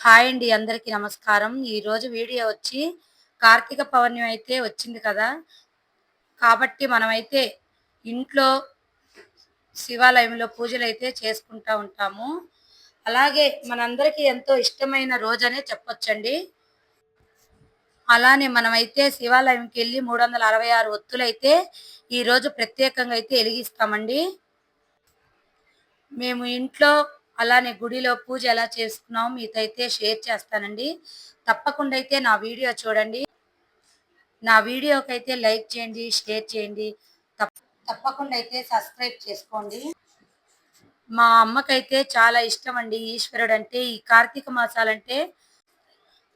Hi అండి అందరికీ నమస్కారం. ఈరోజు వీడియో వచ్చి కార్తీక పౌర్ణమి అయితే వచ్చింది కదా. కాబట్టి మనమైతే ఇంట్లో శివాలయంలో పూజలు అయితే చేసుకుంటా ఉంటాము. అలాగే మనందరికీ ఎంతో ఇష్టమైన రోజనే చెప్పొచ్చండి. అలానే మనమైతే శివాలయంకి వెళ్ళి మూడు వందల అరవై ఆరు ఒత్తులైతే ఈరోజు ప్రత్యేకంగా అయితే వెలిగిస్తామండి. మేము ఇంట్లో అలానే గుడిలో పూజ ఎలా చేసుకున్నాం మీతో షేర్ చేస్తానండి. తప్పకుండా అయితే నా వీడియో చూడండి. నా వీడియోకి అయితే లైక్ చేయండి షేర్ చేయండి. తప్ప- తప్పకుండా అయితే సబ్స్క్రైబ్ చేసుకోండి. మా అమ్మకైతే చాలా ఇష్టం అండి ఈశ్వరుడు అంటే ఈ కార్తీక మాసాలంటే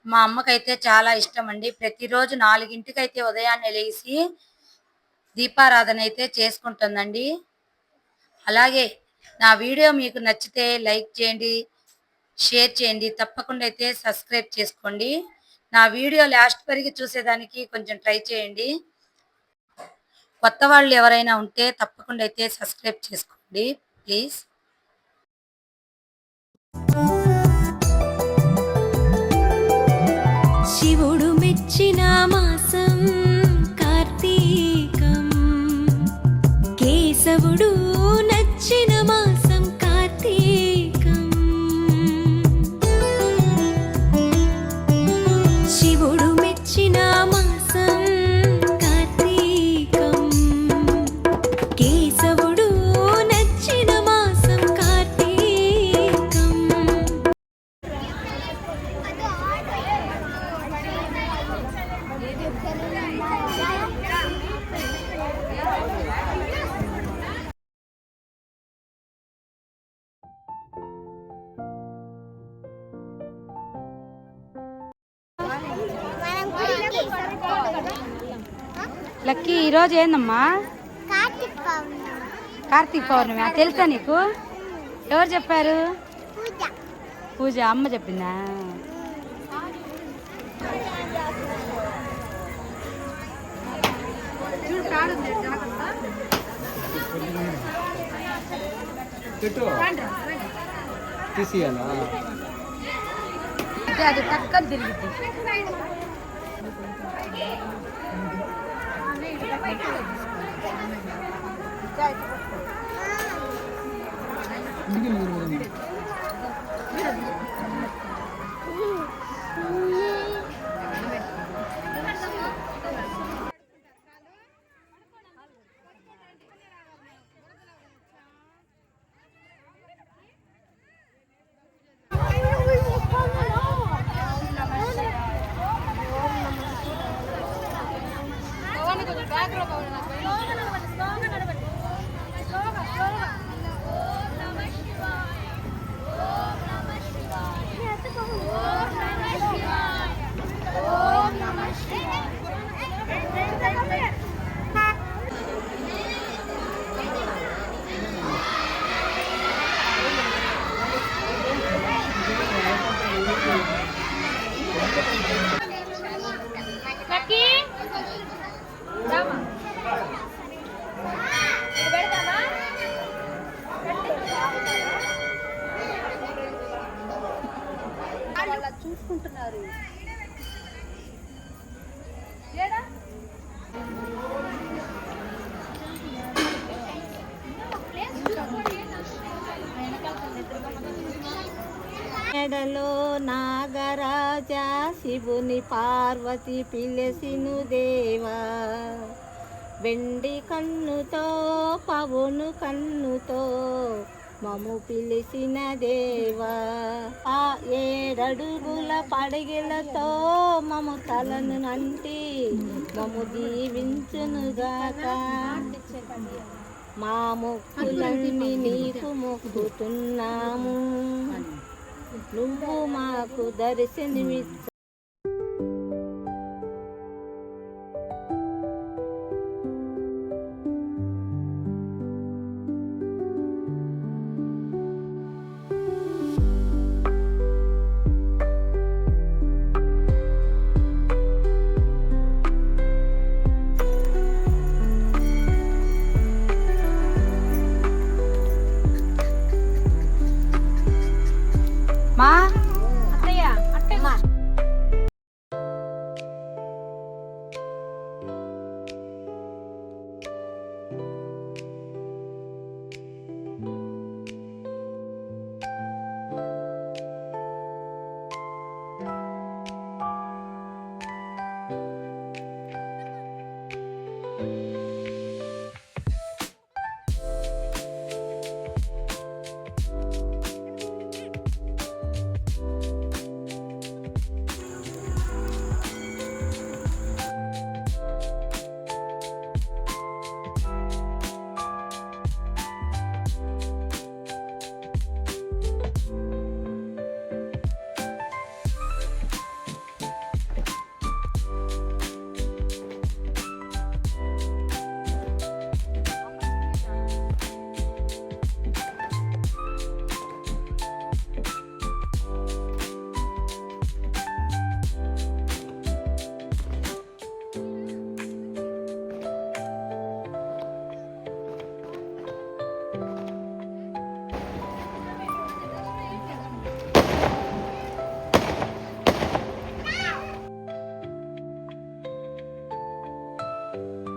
మా అమ్మకైతే చాలా ఇష్టం అండి ప్రతిరోజు నాలుగింటికైతే ఉదయాన్నే లేచి దీపారాధన అయితే చేసుకుంటుందండి. అలాగే నా వీడియో మీకు నచ్చితే లైక్ చేయండి షేర్ చేయండి. తప్పకుండా అయితే సబ్స్క్రైబ్ చేసుకోండి. నా వీడియో లాస్ట్ వరకు చూసేదానికి కొంచెం ట్రై చేయండి. కొత్త వాళ్ళు ఎవరైనా ఉంటే తప్పకుండా అయితే సబ్స్క్రైబ్ చేసుకోండి. ప్లీజ్. శివుడు మెచ్చిన మాసం కార్తీకం. కేశవుడు నచ్చిన లక్కీ ఈరోజు ఏందమ్మా? కార్తీక పౌర్ణమి. కార్తీక పౌర్ణమి అది తెలుసా నీకు? ఎవరు చెప్పారు? పూజ. పూజ అమ్మ చెప్పిందా? తీసియాలా? అంటే అది ಆಗ್ರೋ ಭವನ వాళ్ళు మీరు మెడలో నాగరాజా శివుని పార్వతి పిలసిను దేవా. వెండి కన్నుతో పవును కన్నుతో మము పిలిచిన దేవా ఆ ఏడడుగుల పడగిలతో మము తలను నంటి మము దీవించునుగాక మా మొక్కులన్నీ నీకు మొక్కుతున్నాము. నువ్వు మాకు దర్శనమిచ్చ Bye.